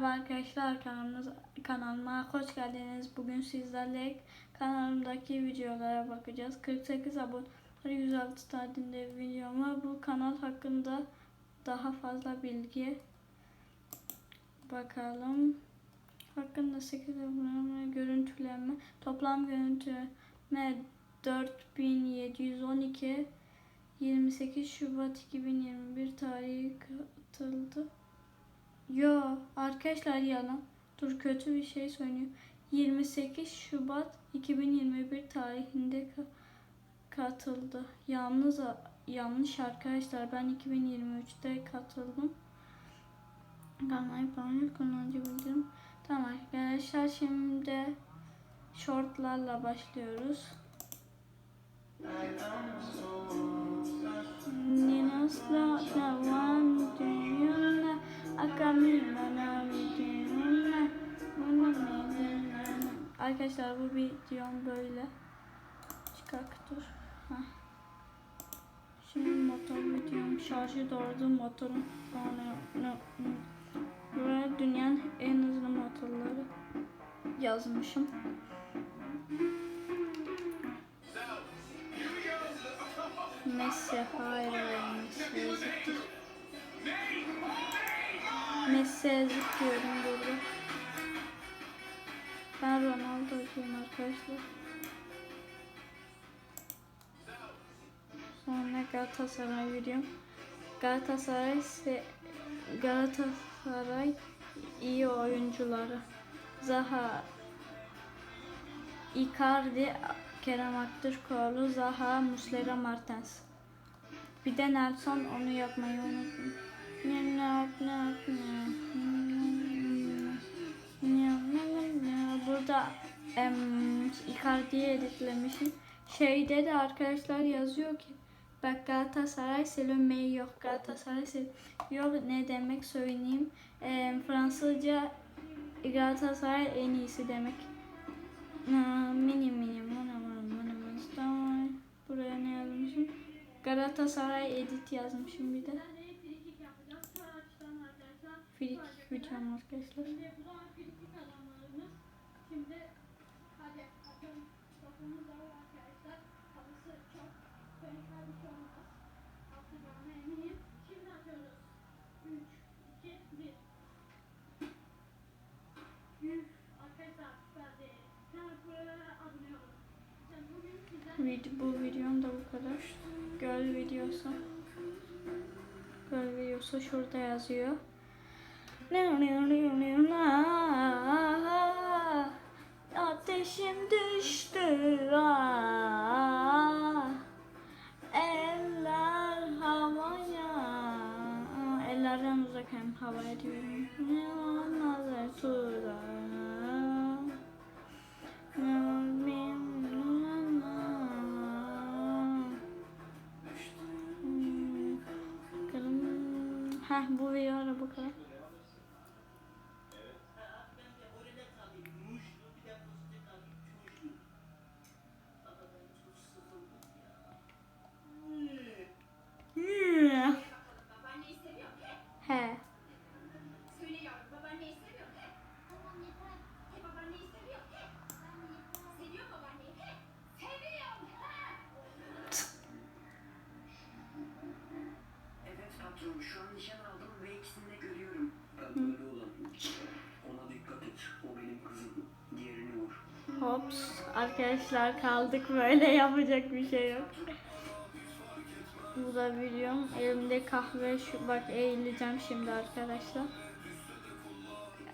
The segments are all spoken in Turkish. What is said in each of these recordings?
Merhaba arkadaşlar kanalımız, kanalıma hoş geldiniz. Bugün sizlerle kanalımdaki videolara bakacağız. 48 abone 106 tadinde videom var. Bu kanal hakkında daha fazla bilgi bakalım. Hakkında 8 abone görüntülenme toplam görüntüleme 4712 28 Şubat 2021 tarihi katıldı. Yo arkadaşlar yalan. Dur kötü bir şey söylüyor. 28 Şubat 2021 tarihinde ka- katıldı. Yalnız yanlış arkadaşlar. Ben 2023'te katıldım. Kanalı paylaş kullanıcı bildirim. Tamam arkadaşlar şimdi shortlarla başlıyoruz. Arkadaşlar bu videom böyle. Çıkak dur. Heh. Şimdi motor videom şarjı doğru motorun Buraya dünyanın en hızlı motorları yazmışım. Messi hayır Messi yazıktır. Messi yazık diyorum burada. Ben Ronaldo'cuyum arkadaşlar. Sonra Galatasaray videom. Galatasaray ise Galatasaray iyi oyuncuları. Zaha Icardi, Kerem Aktürkoğlu, Zaha, Muslera, Martens. Bir de Nelson onu yapmayı unuttum. Burada em, Icardi'yi editlemişim. Şeyde de arkadaşlar yazıyor ki Bak Galatasaray Selome yok. Galatasaray yok ne demek söyleyeyim. Em, Fransızca Galatasaray en iyisi demek. Aa, Mini mini. Buraya ne yazmışım? Galatasaray edit yazmışım bir de. Frikik videom arkadaşlar. Bu videom da bu kadar. Göl videosu. Göl videosu şurada yazıyor. Ateşim düştü ah. Eller havaya. Ellerden uzak hem havaya diyorum. Ne nazar tuza Heh bu video bu kadar. Hops. Arkadaşlar kaldık böyle yapacak bir şey yok. Bu da videom. Elimde kahve şu bak eğileceğim şimdi arkadaşlar.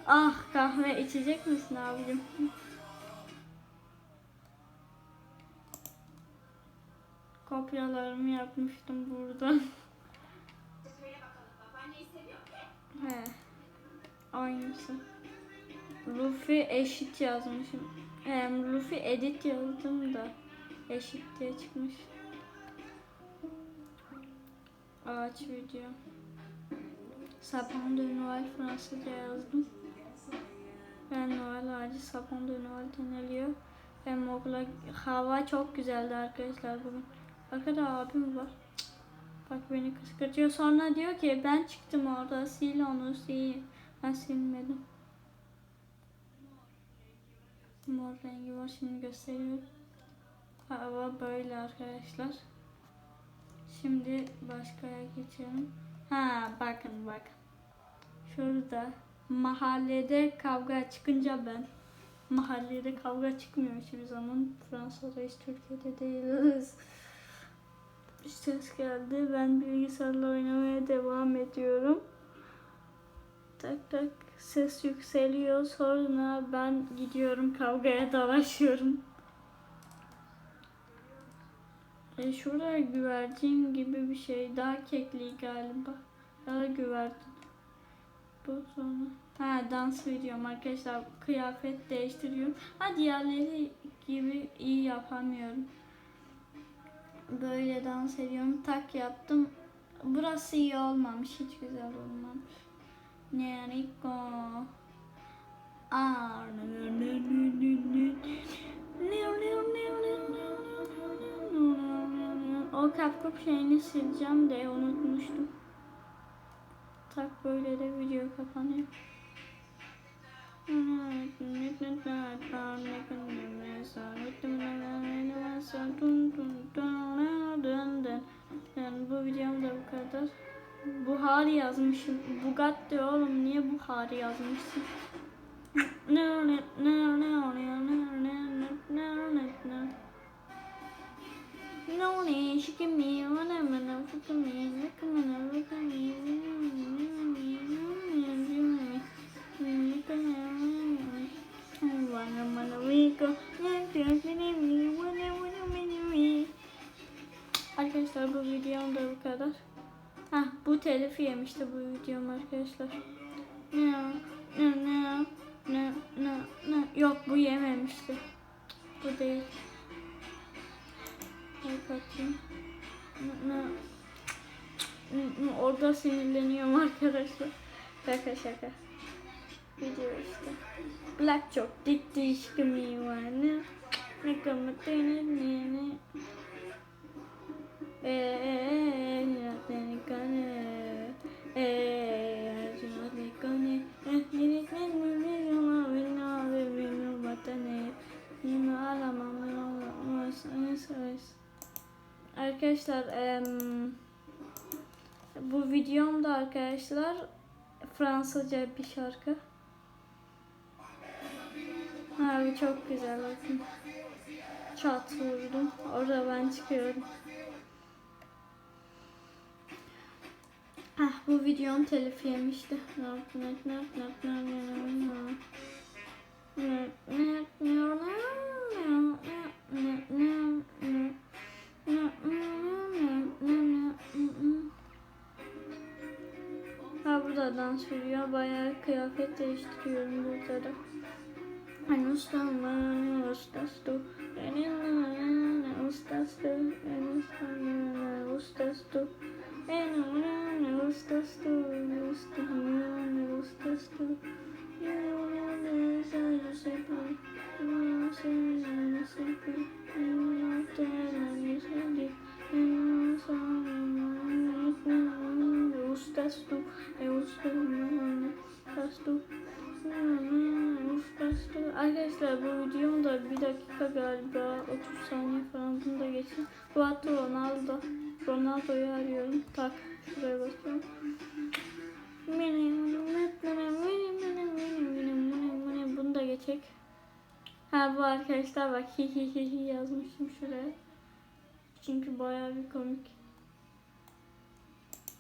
Ah kahve içecek misin abicim? Kopyalarımı yapmıştım burada. He. Aynısı. Luffy eşit yazmışım. Hem Luffy edit yazdım da eşit diye çıkmış. Ağaç video. Sapon de Noel Fransızca yazdım. Ben Noel ağacı Sapon de Noel deniliyor. Hem okula hava çok güzeldi arkadaşlar bugün. Arkada abim var. Bak beni kıskırtıyor. Sonra diyor ki ben çıktım orada sil onu sil. Ben silmedim. Mor rengi var şimdi gösteriyorum. Hava böyle arkadaşlar. Şimdi başkaya geçelim. Ha bakın bakın. Şurada mahallede kavga çıkınca ben mahallede kavga çıkmıyor hiçbir zaman. Fransa'dayız, Türkiye'de değiliz. Bir ses geldi. Ben bilgisayarla oynamaya devam ediyorum. Tak tak ses yükseliyor. Sonra ben gidiyorum kavgaya dalaşıyorum. E şurada güvercin gibi bir şey. Daha kekli galiba. Daha güvercin. Bu sonra. Ha dans veriyorum arkadaşlar. Kıyafet değiştiriyorum. Ha diğerleri gibi iyi yapamıyorum. Böyle dans ediyorum. Tak yaptım. Burası iyi olmamış. Hiç güzel olmamış. Neriko. Aa, O kapkap şeyini sileceğim de unutmuştum. Tak böyle de video kapanıyor. Yani yazmışım. Bugatti oğlum niye Buhari yazmışsın? No ne şikimi bana bana şikimi şikimi şikimi Arkadaşlar bu videom da bu kadar. Hah bu telifi yemişti bu videom arkadaşlar. Ne ne ne ne ne ne yok bu yememişti. Bu değil. Bakayım. Ne, ne, orada sinirleniyorum arkadaşlar. Şaka şaka. Video işte. Black çok dik diş kimi var ne? Ne kamatene ne ne. Ne Arkadaşlar bu videomda arkadaşlar Fransızca bir şarkı. Abi çok güzel bakın. Çat vurdum. Orada ben çıkıyorum. Ah bu videom telif yemişti. Ha burada dans veriyor. Bayağı kıyafet değiştiriyorum burada da. Hani ustam var, ustastu. Ustastu, ustastu, ustastu. Ustastu, ustastu. Ustastu, ustastu. Arkadaşlar bu videom da bir dakika galiba 30 saniye falan bunu da geçin. Bu hatta Ronaldo. Ronaldo'yu arıyorum. Tak şuraya basıyorum. Bunu da geçecek. Ha bu arkadaşlar bak hi hi hi hi yazmışım şuraya. Çünkü bayağı bir komik.